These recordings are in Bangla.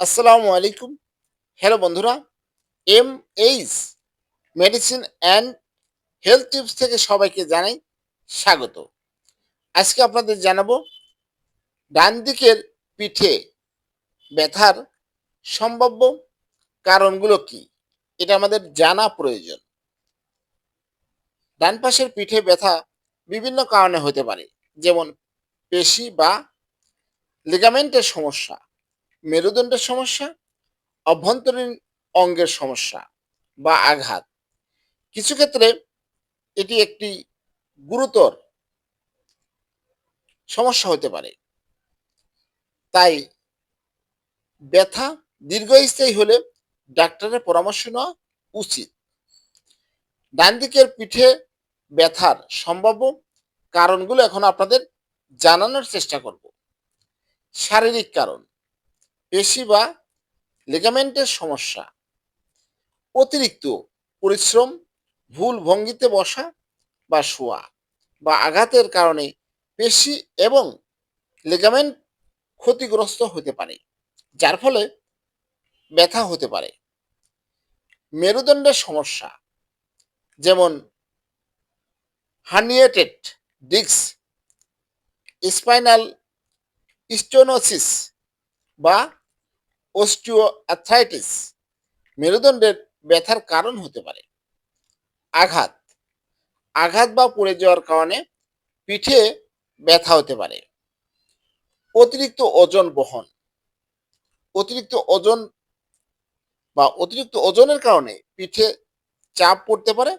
আসসালামু আলাইকুম। হ্যালো বন্ধুরা, M H medicine and health tips থেকে সবাইকে জানাই স্বাগত। আজকে আপনাদের জানাব, ডান দিকের পিঠে ব্যথার সম্ভাব্য কারণগুলো কি? এটা আমাদের জানা প্রয়োজন। ডান পাশের পিঠে ব্যথা বিভিন্ন কারণে হতে পারে, যেমন পেশি বা লিগামেন্টের সমস্যা মেরুদণ্ডের সমস্যা, অভ্যন্তরীণ অঙ্গের সমস্যা বা আঘাত। কিছু ক্ষেত্রে এটি একটি গুরুতর সমস্যা হতে পারে। তাই ব্যথা দীর্ঘস্থায়ী হলে ডাক্তারের পরামর্শ নেওয়া উচিত। ডান দিকের পিঠে ব্যথার সম্ভাব্য কারণগুলো এখন আপনাদের জানানোর চেষ্টা করব। শারীরিক কারণ পেশি বা লিগামেন্টের সমস্যা। অতিরিক্ত পরিশ্রম, ভুল ভঙ্গিতে বসা বা শোয়া বা আঘাতের কারণে পেশি এবং লিগামেন্ট ক্ষতিগ্রস্ত হতে পারে, যার ফলে ব্যথা হতে পারে। মেরুদণ্ডের সমস্যা, যেমন হার্নিয়েটেড ডিস্ক স্পাইনাল স্টোনোসিস বা অস্টিও মেরুদণ্ডের ব্যথার কারণ হতে পারে। আঘাত আঘাত বা পড়ে যাওয়ার কারণে পিঠে ব্যথা হতে পারে। অতিরিক্ত ওজন বহন, অতিরিক্ত ওজন বা অতিরিক্ত ওজনের কারণে পিঠে চাপ পড়তে পারে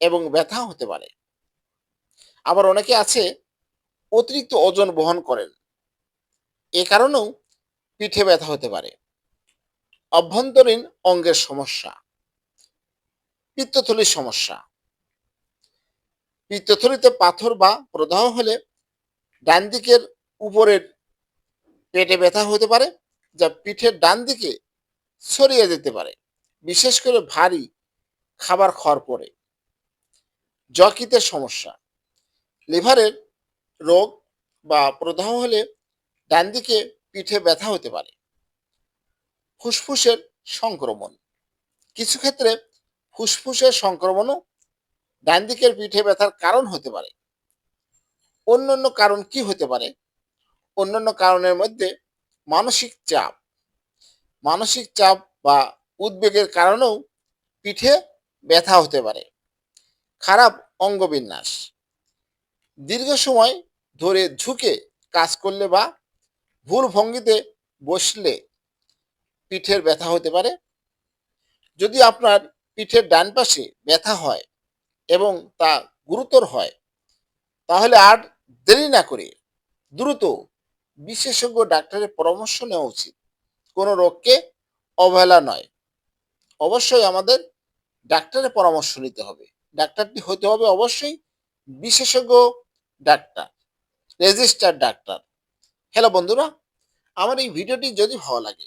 এবং ব্যথা হতে পারে। আবার অনেকে আছে, অতিরিক্ত ওজন বহন করেন, এ কারণেও পিঠে ব্যথা হতে পারে। অভ্যন্তরীণ অঙ্গের সমস্যা। পিত্তথলির সমস্যা। পিত্তথলিতে পাথর বা প্রদাহ হলে ডান দিকের উপরের পেটে ব্যথা হতে পারে, যা পিঠের ডান দিকে ছড়িয়ে যেতে পারে। বিশেষ করে ভারী খাবার খাওয়ার পরে যকৃতের সমস্যা। লিভারের রোগ বা প্রদাহ হলে ডান দিকে পিঠে ব্যথা হতে পারে। ফুসফুসের সংক্রমণ। কিছু ক্ষেত্রে ফুসফুসের সংক্রমণও ডান দিকের পিঠে ব্যথার কারণ হতে পারে। অন্যান্য কারণ কি হতে পারে? অন্যান্য কারণের মধ্যে মানসিক চাপ। মানসিক চাপ বা উদ্বেগের কারণেও পিঠে ব্যথা হতে পারে। খারাপ অঙ্গবিন্যাস। দীর্ঘ সময় ধরে ঝুঁকে কাজ করলে বা ভুল ভঙ্গিতে বসলে পিঠের ব্যথা হতে পারে। যদি আপনার পিঠের ডান পাশে ব্যথা হয় এবং তা গুরুতর হয়, তাহলে আর দেরি না করে দ্রুত বিশেষজ্ঞ ডাক্তারের পরামর্শ নেওয়া উচিত। কোনো রোগকে অবহেলা নয়। অবশ্যই আমাদের ডাক্তারের পরামর্শ নিতে হবে। ডাক্তারটি হতে হবে অবশ্যই বিশেষজ্ঞ ডাক্তার রেজিস্টার ডাক্তার। হ্যালো বন্ধুরা, আমার এই ভিডিওটি যদি ভালো লাগে